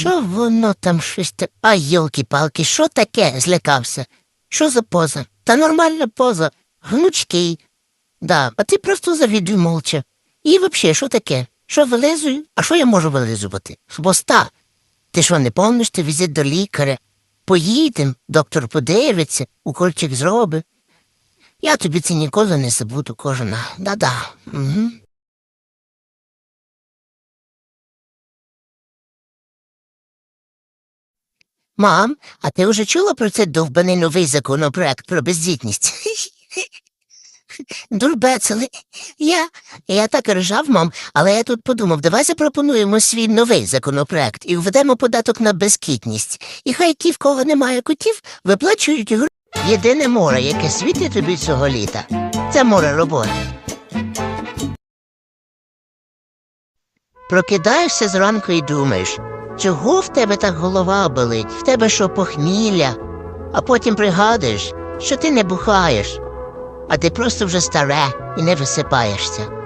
Що воно там щось те. А йолки-палки, що таке? злякався. Що за поза? Та нормальна поза. Гнучкий. Да, а ти просто завідуй молча. І взагалі, що таке? Що вилизую? А що я можу вилизувати? Хвоста. Ти що, не помниш, ти візит до лікаря? Поїдем, доктор подивиться, укольчик зробить. Я тобі це ніколи не забуду, кожна. Да-да. Угу. Мам, а ти вже чула про цей довбаний новий законопроект про бездітність? Дурбецели. Я, я так ржав, мам, але я тут подумав, давай запропонуємо свій новий законопроект і введемо податок на безкітність. І хай ті, в кого немає котів, виплачують гру. Єдине море, яке світить тобі цього літа, це море роботи. Прокидаєшся зранку і думаєш, чого в тебе так голова болить, в тебе що похмілля, а потім пригадуєш, що ти не бухаєш, а ти просто вже старе і не висипаєшся.